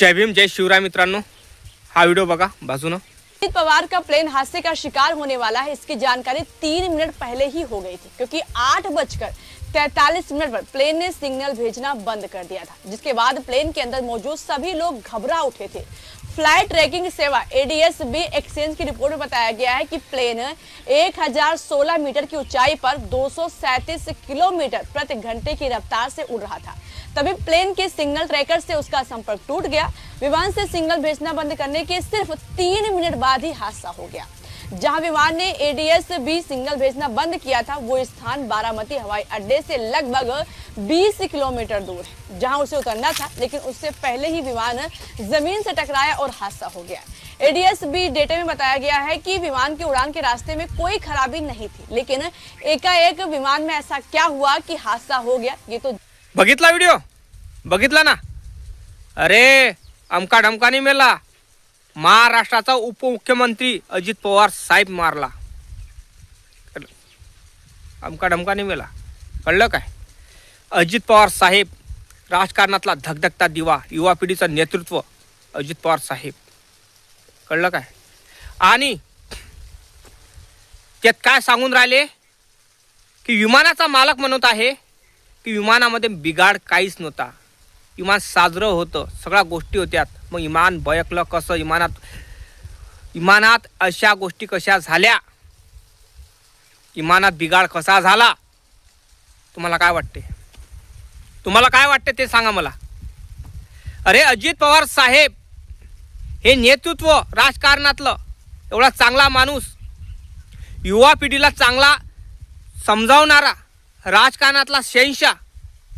जय भीम, जय शिवराय मित्रांनो. हा व्हिडिओ बघा बाजूनं. अजित पवार का प्लेन हादसे का शिकार होने वाला है, इसकी जानकारी तीन मिनट पहले ही हो गई थी, क्योंकि आठ बजकर तैतालीस मिनट पर प्लेन ने सिग्नल भेजना बंद कर दिया था, जिसके बाद प्लेन के अंदर मौजूद सभी लोग घबरा उठे थे। फ़्लाइट ट्रैकिंग सेवा एडीएस बी एक्सचेंज की रिपोर्ट में बताया गया है कि प्लेन 1016 मीटर की ऊंचाई पर 237 किलोमीटर प्रति घंटे की रफ्तार से उड़ रहा था। तभी प्लेन के सिग्नल ट्रैकर से उसका संपर्क टूट गया। विमान से सिग्नल भेजना बंद करने के सिर्फ़ तीन मिनट बाद ही हादसा हो गया। जहाँ विमान ने एडीएस भी सिग्नल भेजना बंद किया था, वो स्थान बारामती हवाई अड्डे से लगभग 20 किलोमीटर दूर है, जहाँ उसे उतरना था, लेकिन उससे पहले ही विमान ज़मीन से टकराया और हादसा हो गया। एडीएस बी डेटा में बताया गया है कि विमान की उड़ान के रास्ते में कोई खराबी नहीं थी, लेकिन एकाएक विमान में ऐसा क्या हुआ कि हादसा हो गया, ये तो बघितला व्हिडिओ बघितला ना? अरे अमका डमकानी मेला. महाराष्ट्राचा उपमुख्यमंत्री अजित पवार साहेब मारला. अमका डमकानी मेला. कळलं काय? अजित पवार साहेब राजकारणातला धगधगता दिवा युवा पिढीचं नेतृत्व अजित पवार साहेब. कळलं काय? आणि त्यात काय सांगून राहिले? की विमानाचा मालक म्हणत आहे की विमानामध्ये बिघाड काहीच नव्हता. विमान साजरं होतं सगळ्या गोष्टी होत्यात. मग विमान बयकलं कसं? विमानात विमानात अशा गोष्टी कशा झाल्या? विमानात बिघाड कसा झाला? तुम्हाला काय वाटते? तुम्हाला काय वाटते ते सांगा मला. अरे अजित पवार साहेब हे नेतृत्व राजकारणातलं एवढा चांगला माणूस युवा पिढीला चांगला समजावणारा राजकारणातला शहनशाह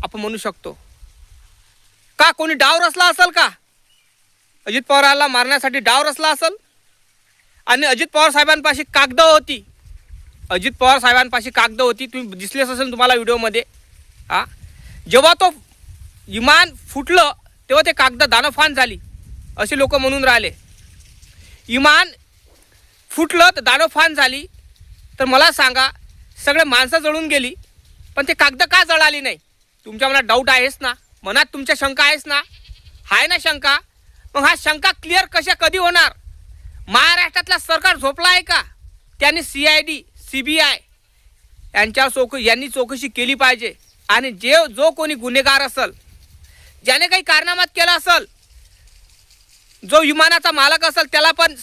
आपण म्हणू शकतो. का कोणी डाव रचला असेल का? अजित पवाराला मारण्यासाठी डाव रचला असेल? आणि अजित पवार साहेबांपाशी कागदं होती. अजित पवार साहेबांपाशी कागदं होती. तुम्ही दिसलेच असेल तुम्हाला व्हिडिओमध्ये. हा? जेव्हा तो विमान फुटलं तेव्हा ते कागद दानफान झाली. असे लोक म्हणून राहिले. विमान फुटलं तर दानफान झाली. तर मला सांगा सगळे माणसं जळून गेली. पण ते कागद का जळाली नाही? तुमच्या मनात डाऊट आहेस ना? मनात तुमच्या शंका आहेस ना? आहे ना शंका? मग हा शंका क्लिअर कशा कधी होणार? महाराष्ट्रातला सरकार झोपला आहे का? त्यांनी C I D C B I यांच्या चौक यांनी चौकशी केली पाहिजे. आणि जे जो कोणी गुन्हेगार असल ज्याने काही कारनामात केला असल जो विमानाचा मालक असेल त्याला पण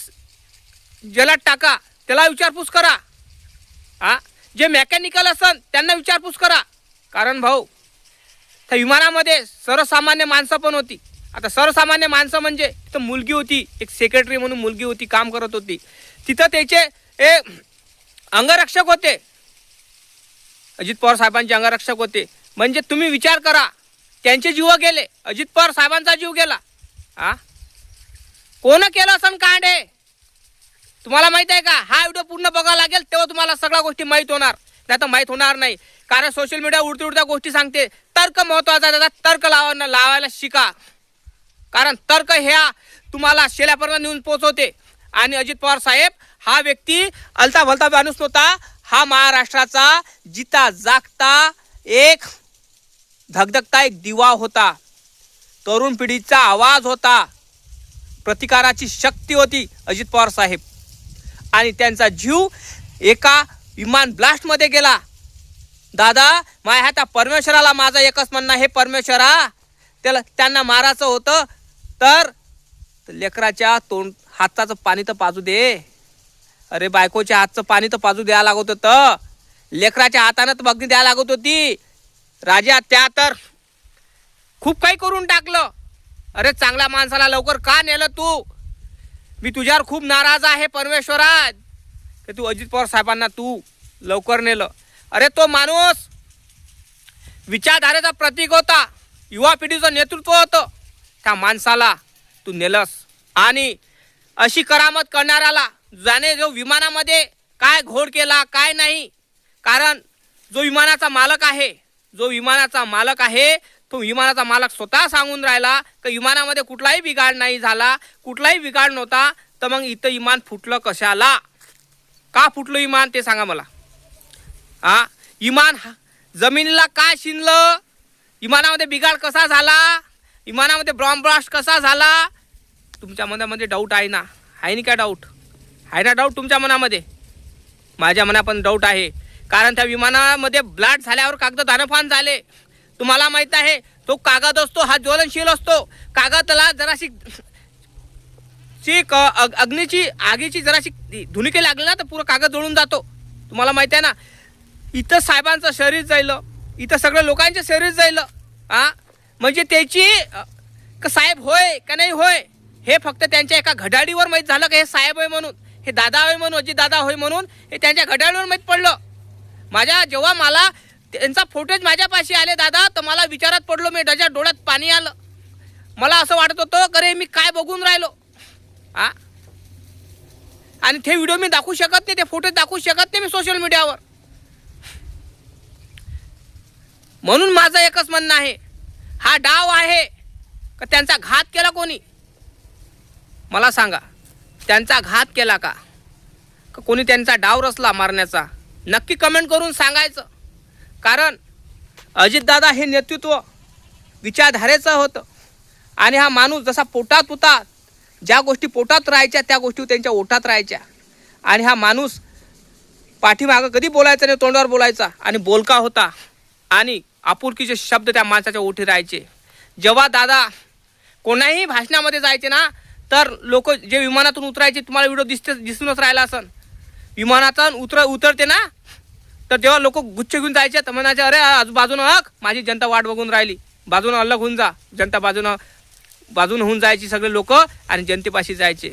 जलात टाका. त्याला विचारपूस करा. हा जे मेकॅनिकल असन त्यांना विचारपूस करा. कारण भाऊ त्या विमानामध्ये सर्वसामान्य माणसं पण होती. आता सर्वसामान्य माणसं म्हणजे तिथं मुलगी होती एक सेक्रेटरी म्हणून मुलगी होती काम करत होती. तिथं त्याचे ए अंगरक्षक होते. अजित पवार साहेबांचे अंगरक्षक होते. म्हणजे तुम्ही विचार करा. त्यांचे जीव गेले. अजित पवार साहेबांचा जीव गेला. हा कोण केलं असं कांडे? तुम्हाला माहीत आहे का? हा व्हिडिओ पूर्ण बघावा लागेल तेव्हा तुम्हाला सगळ्या गोष्टी माहीत होणार. नाही तर माहीत होणार नाही. कारण सोशल मीडिया उडती उडत्या गोष्टी सांगते. तर्क महत्त्वाचा त्याचा तर्क लावा लावायला शिका. कारण तर्क ह्या तुम्हाला शेल्यापर्यंत नेऊन पोहोचवते. आणि अजित पवार साहेब हा व्यक्ती अलता भलता माणूस नव्हता. हा महाराष्ट्राचा जिता जागता एक धगधगता एक दिवा होता. तरुण पिढीचा आवाज होता. प्रतिकाराची शक्ती होती अजित पवार साहेब. आणि त्यांचा जीव एका विमान ब्लास्टमध्ये गेला. दादा माझ्या ह्या त्या परमेश्वराला माझं एकच म्हणणं हे परमेश्वरा त्याला त्यांना मारायचं होतं तर लेकराच्या तोंड हाताचं पाणी तर पाजू दे. अरे बायकोच्या हातचं पाणी तर पाजू द्यायला लागत होतं. लेकराच्या हातानं तर बघणी द्यायला लागत होती. राजा त्या तर खूप काही करून टाकलं. अरे चांगल्या माणसाला लवकर का नेलं तू? मी तुझ्यावर खूप नाराज आहे परमेश्वरा की तू अजित पवार साहेबांना तू लवकर नेलं. अरे तो माणूस विचारधारेचा प्रतीक होता. युवा पिढीचं नेतृत्व होतं. त्या माणसाला तू नेलंस. आणि अशी करामत करणाऱ्याला ज्याने जो विमानामध्ये काय घोड केला काय नाही कारण जो विमानाचा मालक आहे जो विमानाचा मालक आहे तो विमानाचा मालक स्वतः सांगून राहिला की विमानामध्ये कुठलाही बिघाड नाही झाला कुठलाही बिघाड नव्हता तर मग इथं विमान फुटलं कशाला? का फुटलं विमान? ते सांगा मला. हा विमान हा- जमिनीला काय शिनलं? विमानामध्ये बिघाड कसा झाला? विमानामध्ये बॉम्ब ब्लास्ट कसा झाला? तुमच्या मनामध्ये डाऊट आहे ना? आहे ना काय डाऊट आहे ना डाऊट तुमच्या मनामध्ये? माझ्या मना पण डाऊट आहे. कारण त्या विमानामध्ये ब्लास्ट झाल्यावर कागद दानफान झाले. तुम्हाला माहीत आहे तो कागद असतो हा ज्वलनशील असतो. कागदला जराशी ची क- अग्नीची आगीची जराशी धुनिके लागली ना तर पुरं कागद जळून जातो. तुम्हाला माहिती आहे ना? इथं साहेबांचं शरीर जाईल इथं सगळं लोकांचं शरीर जाईल हा म्हणजे त्याची का साहेब होय का नाही होय हे फक्त त्यांच्या एका घड्याळीवर माहीत झालं का हे साहेब होय म्हणून हे दादा होय म्हणून अजित दादा होय म्हणून हे त्यांच्या घड्याळीवर माहीत पडलं. माझ्या जेव्हा मला त्यांचा फोटोज माझ्यापाशी आले दादा. तर मला विचारात पडलो मी त्याच्या डोळ्यात पाणी आलं. मला असं वाटत होतं करे मी काय बघून राहिलो? हा आणि ते व्हिडिओ मी दाखवू शकत नाही ते फोटो दाखवू शकत नाही मी सोशल मीडियावर म्हणून माझं एकच म्हणणं आहे हा डाव आहे का त्यांचा घात केला कोणी? मला सांगा त्यांचा घात केला का? का कोणी त्यांचा डाव रचला मारण्याचा? नक्की कमेंट करून सांगायचं. कारण अजितदादा हे नेतृत्व विचारधारेचं होतं. आणि हा माणूस जसा पोटात होता ज्या गोष्टी पोटात राहायच्या त्या गोष्टी त्यांच्या ओठात राहायच्या. आणि हा माणूस पाठीमागं कधी बोलायचा नाही तोंडावर बोलायचा आणि बोलका होता. आणि आपुलकीचे शब्द त्या माणसाच्या ओठी राहायचे. जेव्हा दादा कोणाही भाषणामध्ये जायचे ना तर लोक जे विमानातून उतरायचे तुम्हाला व्हिडिओ दिसते दिसूनच राहिला असन. विमानातून उतर उतरते ना तर जेव्हा लोक गुच्छ घेऊन जायचे तर म्हणायचे अरे आजूबाजूनं हक माझी जनता वाट बघून राहिली. बाजूनं अलग होऊन जा. जनता बाजूनं बाजून होऊन जायची सगळे लोक आणि जनतेपाशी जायचे.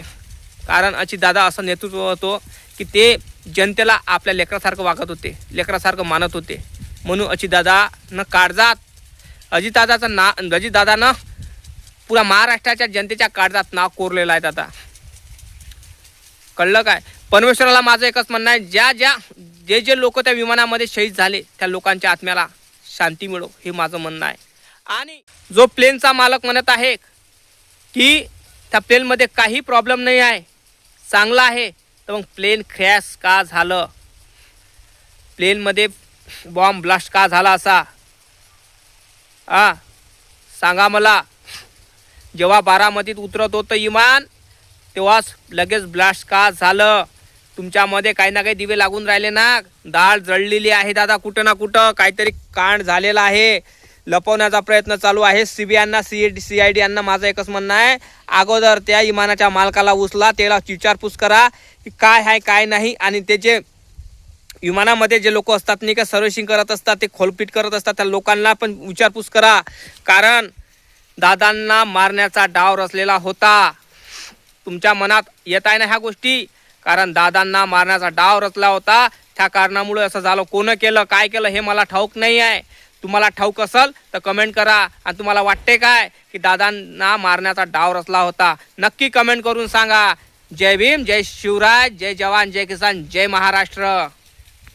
कारण अशी दादा असं नेतृत्व होतो की ते जनतेला आपल्या लेकरासारखं वागत होते लेकरासारखं मानत होते. म्हणून अशी दादा न काळजात अजितदादाचं ना अजितदादानं पुरा महाराष्ट्राच्या जनतेच्या काळजात नाव कोरलेलं आहे दादा कळलं काय? परमेश्वराला माझं एकच म्हणणं आहे ज्या ज्या जे जे लोक त्या विमानामध्ये शहीद झाले त्या लोकांच्या आत्म्याला शांती मिळो हे माझं म्हणणं आहे. आणि जो प्लेनचा मालक म्हणत आहे की त्या प्लेनमध्ये काही प्रॉब्लेम नाही आहे चांगला आहे तर मग प्लेन क्रॅश का झालं? प्लेनमध्ये बॉम्ब ब्लास्ट का झाला असा? आ सांगा मला. जेव्हा बारामतीत उतरत होतं इमान तेव्हाच लगेच ब्लास्ट का झालं? तुमच्यामध्ये काही ना काही दिवे लागून राहिले ना. डाळ जळलेली आहे दादा कुठं ना कुठं काहीतरी कांड झालेला आहे. लपवण्याचा प्रयत्न चालू आहे. सीबीआयना सी सी आय डी यांना माझं एकच म्हणणं आहे. अगोदर त्या इमानाच्या मालकाला उचला त्याला विचारपूस करा की काय आहे काय नाही. आणि त्याचे विमानामध्ये जे लोक असतात नाही का सर्व्हिसिंग करत असतात ते खोलपीट करत असतात त्या लोकांना पण विचारपूस करा. कारण दादांना मारण्याचा डाव रचलेला होता. तुमच्या मनात येत आहे ना ह्या गोष्टी? कारण दादांना मारण्याचा डाव रचला होता. त्या कारणामुळे असं झालं. कोणं केलं काय केलं हे मला ठाऊक नाही आहे. तुम्हाला ठाऊक असेल तर कमेंट करा. आणि तुम्हाला वाटते काय की दादांना मारण्याचा डाव रचला होता? नक्की कमेंट करून सांगा. जय भीम जय शिवराज जय जवान जय किसान जय महाराष्ट्र.